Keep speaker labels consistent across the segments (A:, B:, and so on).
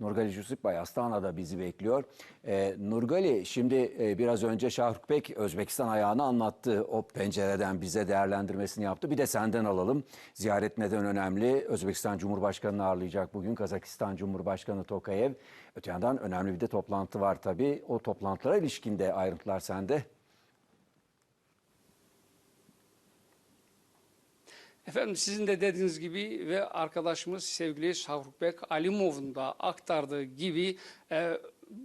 A: Nurgali Jusipbay Astana'da bizi bekliyor. Ee, Nurgali şimdi e, biraz önce Şahrukbek Özbekistan ayağını anlattı. O pencereden bize değerlendirmesini yaptı. Bir de senden alalım. Ziyaret neden önemli? Özbekistan Cumhurbaşkanı'nı ağırlayacak bugün. Kazakistan Cumhurbaşkanı Tokayev. Öte yandan önemli bir de toplantı var tabii. O toplantılara ilişkinde ayrıntılar sende.
B: Efendim sizin de dediğiniz gibi ve arkadaşımız sevgili Şahrukbek Alimov'un da aktardığı gibi e,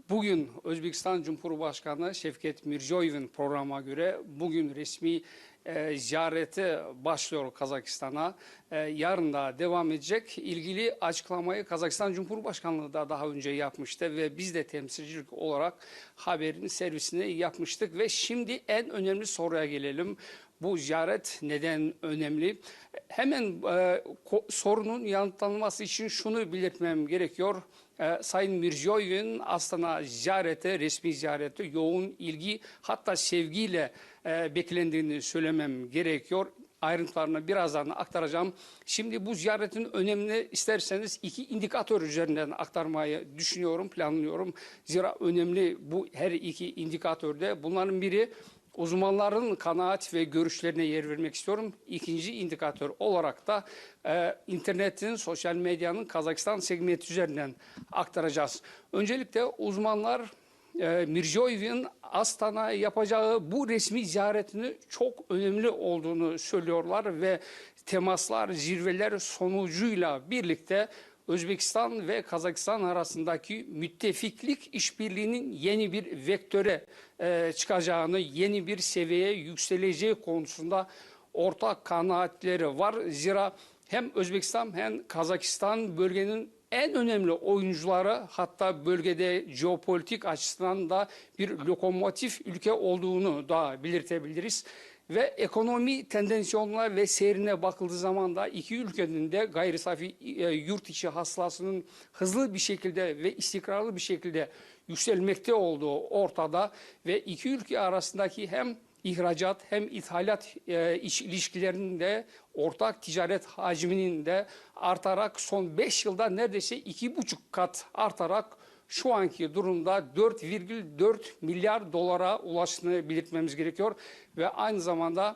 B: bugün Özbekistan Cumhurbaşkanı Şevket Mirziyoyev'in programa göre bugün resmi e, ziyareti başlıyor Kazakistan'a. E, yarın da devam edecek. İlgili açıklamayı Kazakistan Cumhurbaşkanlığı da daha önce yapmıştı ve biz de temsilcilik olarak haberin servisini yapmıştık ve şimdi en önemli soruya gelelim. Bu ziyaret neden önemli? Hemen e, sorunun yanıtlanması için şunu belirtmem gerekiyor. E, Sayın Mirziyoyev'in Astana ziyareti, resmi ziyareti yoğun ilgi hatta sevgiyle e, beklendiğini söylemem gerekiyor. Ayrıntılarını birazdan aktaracağım. Şimdi bu ziyaretin önemini isterseniz iki indikatör üzerinden aktarmayı düşünüyorum, planlıyorum. Zira önemli bu her iki indikatörde. Bunların biri uzmanların kanaat ve görüşlerine yer vermek istiyorum. İkinci indikatör olarak da e, internetin, sosyal medyanın Kazakistan segmenti üzerinden aktaracağız. Öncelikle uzmanlar e, Mirziyoyev'in Astana yapacağı bu resmi ziyaretini çok önemli olduğunu söylüyorlar ve temaslar, zirveler sonucuyla birlikte Özbekistan ve Kazakistan arasındaki müttefiklik işbirliğinin yeni bir vektöre e, çıkacağını, yeni bir seviyeye yükseleceği konusunda ortak kanaatleri var. Zira hem Özbekistan hem Kazakistan bölgenin en önemli oyuncuları hatta bölgede jeopolitik açısından da bir lokomotif ülke olduğunu da belirtebiliriz. Ve ekonomi tendansiyonuna ve seyrine bakıldığı zaman da iki ülkenin de gayri safi e, yurt içi hasılasının hızlı bir şekilde ve istikrarlı bir şekilde yükselmekte olduğu ortada ve iki ülke arasındaki hem ihracat hem ithalat e, iş ilişkilerinin de ortak ticaret hacminin de artarak son 5 yılda neredeyse iki buçuk kat artarak şu anki durumda 4,4 milyar dolara ulaştığını belirtmemiz gerekiyor. Ve aynı zamanda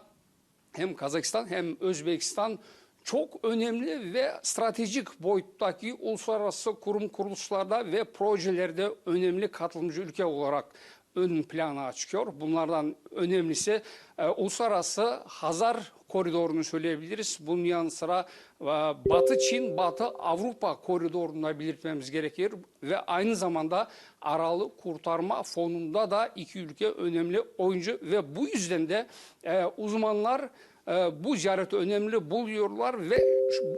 B: hem Kazakistan hem Özbekistan çok önemli ve stratejik boyuttaki uluslararası kurum kuruluşlarda ve projelerde önemli katılımcı ülke olarak ön plana çıkıyor. Bunlardan önemlisi e, uluslararası Hazar koridorunu söyleyebiliriz. Bunun yanı sıra e, Batı Çin, Batı Avrupa koridorunu da belirtmemiz gerekir. Ve aynı zamanda Aralı Kurtarma Fonu'nda da iki ülke önemli oyuncu ve bu yüzden de e, uzmanlar e, bu ziyareti önemli buluyorlar ve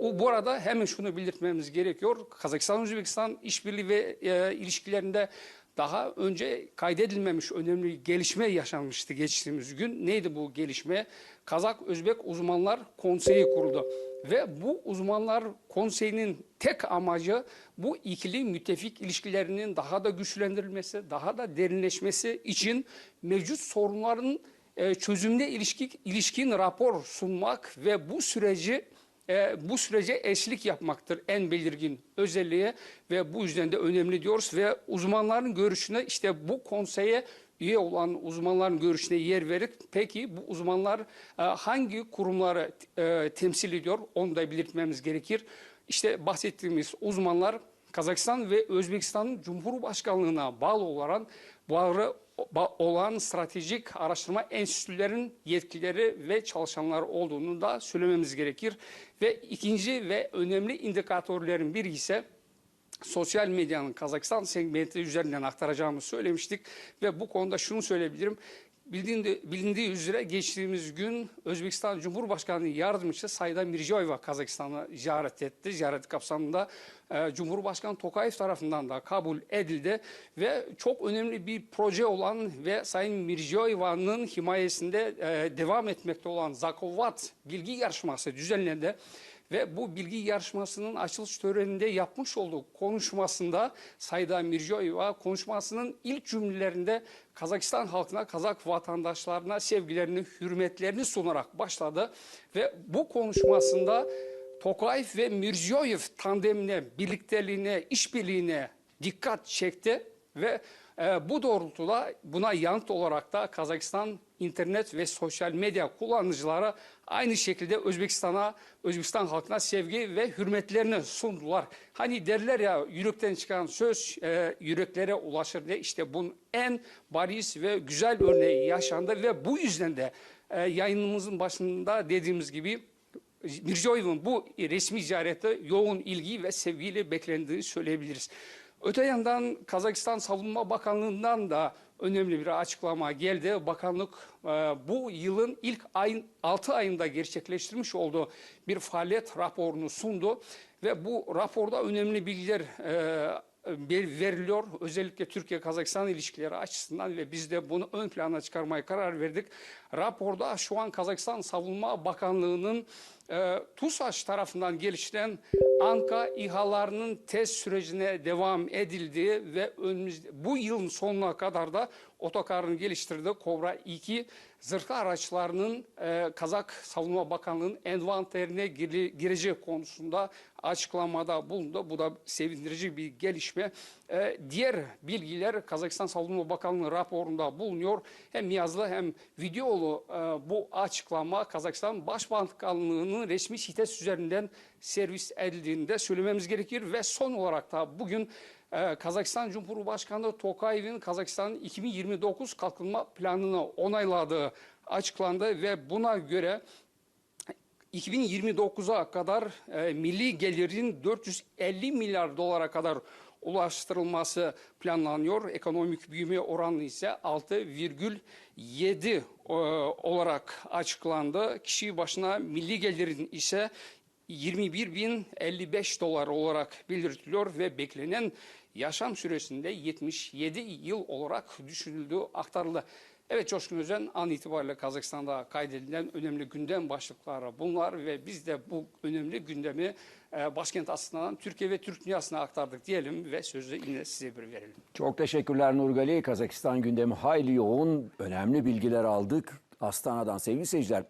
B: bu, bu arada hemen şunu belirtmemiz gerekiyor. Kazakistan-Özbekistan işbirliği ve e, ilişkilerinde daha önce kaydedilmemiş önemli gelişme yaşanmıştı geçtiğimiz gün. Neydi bu gelişme? Kazak-Özbek Uzmanlar Konseyi kuruldu. Ve bu uzmanlar konseyinin tek amacı bu ikili müttefik ilişkilerinin daha da güçlendirilmesi, daha da derinleşmesi için mevcut sorunların e, çözümüne ilişki, ilişkin rapor sunmak ve bu süreci e, bu sürece eşlik yapmaktır en belirgin özelliği ve bu yüzden de önemli diyoruz ve uzmanların görüşüne işte bu konseye üye olan uzmanların görüşüne yer verip peki bu uzmanlar e, hangi kurumları e, temsil ediyor onu da belirtmemiz gerekir. İşte bahsettiğimiz uzmanlar Kazakistan ve Özbekistan'ın Cumhurbaşkanlığına bağlı olan bağlı ba- olan stratejik araştırma enstitülerinin yetkileri ve çalışanlar olduğunu da söylememiz gerekir. Ve ikinci ve önemli indikatörlerin biri ise sosyal medyanın Kazakistan segmenti üzerinden aktaracağımı söylemiştik ve bu konuda şunu söyleyebilirim. Bildiğinde, bilindiği üzere geçtiğimiz gün Özbekistan Cumhurbaşkanı Yardımcısı Sayda Mirziyoyeva Kazakistan'ı ziyaret etti. Ziyaret kapsamında e, Cumhurbaşkanı Tokayev tarafından da kabul edildi ve çok önemli bir proje olan ve Sayın Mirziyoyeva'nın himayesinde e, devam etmekte olan Zakovat bilgi yarışması düzenlendi. Ve bu bilgi yarışmasının açılış töreninde yapmış olduğu konuşmasında Sayda Mirziyoyeva konuşmasının ilk cümlelerinde Kazakistan halkına, Kazak vatandaşlarına sevgilerini, hürmetlerini sunarak başladı. Ve bu konuşmasında Tokayev ve Mirziyoyev tandemine, birlikteliğine, işbirliğine dikkat çekti ve e, bu doğrultuda buna yanıt olarak da Kazakistan internet ve sosyal medya kullanıcıları aynı şekilde Özbekistan'a, Özbekistan halkına sevgi ve hürmetlerini sundular. Hani derler ya yürekten çıkan söz e, yüreklere ulaşır diye işte bunun en bariz ve güzel örneği yaşandı ve bu yüzden de e, yayınımızın başında dediğimiz gibi Mirziyoyev'in bu resmi ziyarette yoğun ilgi ve sevgiyle beklendiğini söyleyebiliriz. Öte yandan Kazakistan Savunma Bakanlığı'ndan da önemli bir açıklama geldi. Bakanlık e, bu yılın ilk ayın 6 ayında gerçekleştirmiş olduğu bir faaliyet raporunu sundu ve bu raporda önemli bilgiler e, ver- veriliyor. Özellikle Türkiye-Kazakistan ilişkileri açısından ve biz de bunu ön plana çıkarmaya karar verdik. Raporda şu an Kazakistan Savunma Bakanlığı'nın e, TUSAŞ tarafından geliştirilen Anka İHA'larının test sürecine devam edildiği ve önümüzde, bu yılın sonuna kadar da otokarını geliştirdiği Kobra 2 zırhlı araçlarının e, Kazak Savunma Bakanlığı'nın envanterine gire- gireceği konusunda açıklamada bulundu. Bu da sevindirici bir gelişme. E, diğer bilgiler Kazakistan Savunma Bakanlığı raporunda bulunuyor. Hem yazılı hem videolu e, bu açıklama Kazakistan Başbakanlığı'nın resmi sitesi üzerinden servis edildiğini söylememiz gerekir. Ve son olarak da bugün ee, Kazakistan Cumhurbaşkanı Tokayev'in Kazakistan'ın 2029 kalkınma planını onayladığı açıklandı ve buna göre 2029'a kadar e, milli gelirin 450 milyar dolara kadar ulaştırılması planlanıyor. Ekonomik büyüme oranı ise 6,7 e, olarak açıklandı. Kişi başına milli gelirin ise 21.055 dolar olarak belirtiliyor ve beklenen yaşam süresinde 77 yıl olarak düşünüldüğü aktarıldı. Evet Coşkun Özen an itibariyle Kazakistan'da kaydedilen önemli gündem başlıkları bunlar ve biz de bu önemli gündemi e, başkent aslında Türkiye ve Türk dünyasına aktardık diyelim ve sözü yine size bir verelim.
A: Çok teşekkürler Nurgali. Kazakistan gündemi hayli yoğun. Önemli bilgiler aldık. Astana'dan sevgili seyirciler.